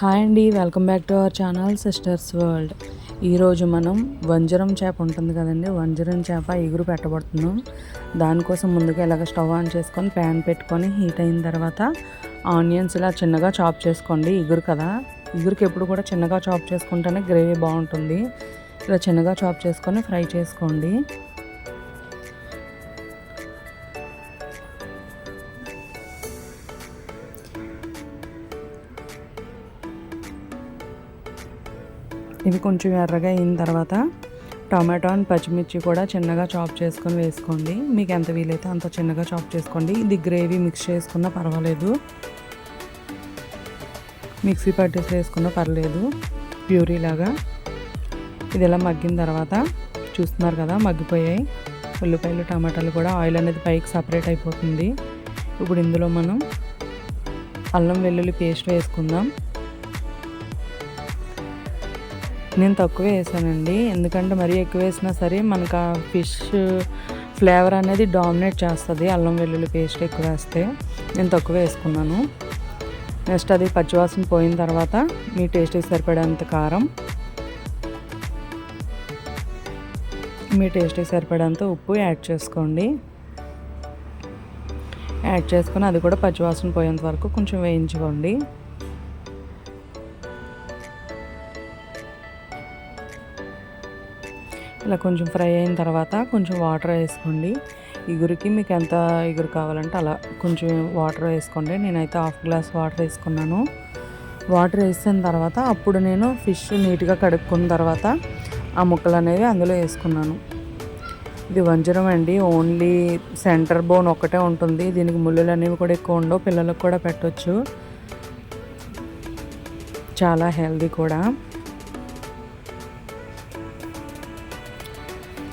Hi అండి welcome back to our channel sisters world. ఈరోజు మనం వంజరం చేప ఉంటుంది కదండి వంజరం చేప ఎగురు పెట్టబడుతున్నాం. దానికోసం ముందుగా ఇలాగ స్టవ్ ఆన్ చేసుకొని ప్యాన్ పెట్టుకొని హీట్ అయిన తర్వాత ఆనియన్స్ ఇలా చిన్నగా చాప్ చేసుకోండి. ఎగురు కదా ఎగురుకి ఎప్పుడు కూడా చిన్నగా చాప్ చేసుకుంటేనే గ్రేవీ బాగుంటుంది. ఇలా చిన్నగా చాప్ చేసుకొని ఫ్రై చేసుకోండి. ఇవి కొంచెం ఎర్రగా అయిన తర్వాత టమాటో అండ్ పచ్చిమిర్చి కూడా చిన్నగా చాప్ చేసుకొని వేసుకోండి. మీకు ఎంత వీలైతే అంత చిన్నగా చాప్ చేసుకోండి. ఇది గ్రేవీ మిక్స్ చేసుకున్నా పర్వాలేదు. మిక్సీ పట్టేసి వేసుకున్నా పర్లేదు. ప్యూరీ లాగా. ఇది ఇలా మగ్గిన తర్వాత చూస్తున్నారు కదా మగ్గిపోయాయి. ఉల్లిపాయలు టమాటాలు కూడా ఆయిల్ అనేది పైకి సపరేట్ అయిపోతుంది. ఇప్పుడు ఇందులో మనం అల్లం వెల్లుల్లి పేస్ట్ వేసుకుందాం. నేను తక్కువ వేసానండి. ఎందుకంటే మరీ ఎక్కువ వేసినా సరే మనకు ఆ ఫిష్ ఫ్లేవర్ అనేది డామినేట్ చేస్తుంది. అల్లం వెల్లుల్లి పేస్ట్ ఎక్కువ వేస్తే నేను తక్కువ వేసుకున్నాను. నెక్స్ట్ అది పచ్చివాసన పోయిన తర్వాత మీ టేస్ట్కి సరిపడేంత కారం మీ టేస్ట్కి సరిపడేంత ఉప్పు యాడ్ చేసుకోండి. యాడ్ చేసుకొని అది కూడా పచ్చివాసన పోయేంత వరకు కొంచెం వేయించుకోండి. ఇలా కొంచెం ఫ్రై అయిన తర్వాత కొంచెం వాటర్ వేసుకోండి. ఇగురికి మీకు ఎంత ఇగురు కావాలంటే అలా కొంచెం వాటర్ వేసుకోండి. నేనైతే హాఫ్ గ్లాస్ వాటర్ వేసుకున్నాను. వాటర్ వేసిన తర్వాత అప్పుడు నేను ఫిష్ నీట్గా కడుక్కున్న తర్వాత ఆ ముక్కలు అనేవి అందులో వేసుకున్నాను. ఇది వంజరం అండి. ఓన్లీ సెంటర్ బోన్ ఒక్కటే ఉంటుంది. దీనికి ముళ్ళులు అనేవి కూడా ఎక్కువ ఉండవు. పిల్లలకు కూడా పెట్టవచ్చు చాలా హెల్దీ కూడా.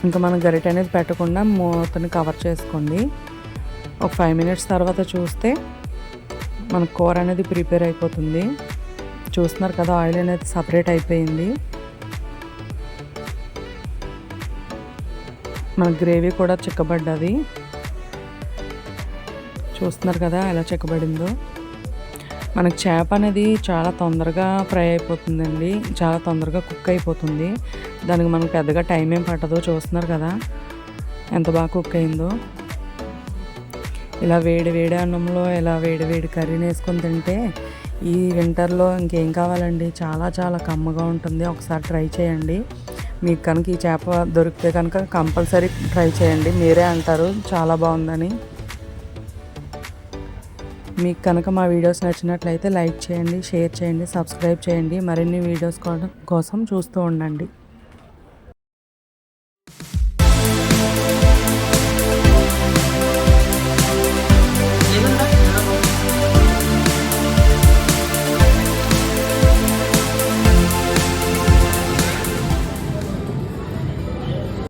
ఇంకా మనం గరిట అనేది పెట్టకుండా మూతని కవర్ చేసుకోండి. ఒక ఫైవ్ మినిట్స్ తర్వాత చూస్తే మన కూర అనేది ప్రిపేర్ అయిపోతుంది. చూస్తున్నారు కదా ఆయిల్ అనేది సపరేట్ అయిపోయింది. మన గ్రేవీ కూడా చిక్కబడ్డది. చూస్తున్నారు కదా ఎలా చిక్కబడిందో. మనకు చేప అనేది చాలా తొందరగా ఫ్రై అయిపోతుందండి. చాలా తొందరగా కుక్ అయిపోతుంది. దానికి మనకు పెద్దగా టైం ఏం పట్టదో. చూస్తున్నారు కదా? ఎంత బాగా కుక్ అయిందో. ఇలా వేడి వేడి అన్నంలో ఇలా వేడి వేడి కర్రీని వేసుకొని తింటే ఈ వింటర్లో ఇంకేం కావాలండి? చాలా చాలా కమ్మగా ఉంటుంది. ఒకసారి ట్రై చేయండి. మీకు కనుక ఈ చేప దొరికితే కనుక కంపల్సరీ ట్రై చేయండి. మీరే అంటారు. చాలా బాగుందని. మీకు కనుక మా వీడియోస్ నచ్చినట్లయితే లైక్ చేయండి షేర్ చేయండి సబ్స్క్రైబ్ చేయండి. మరిన్ని వీడియోస్ కోసం చూస్తూ ఉండండి.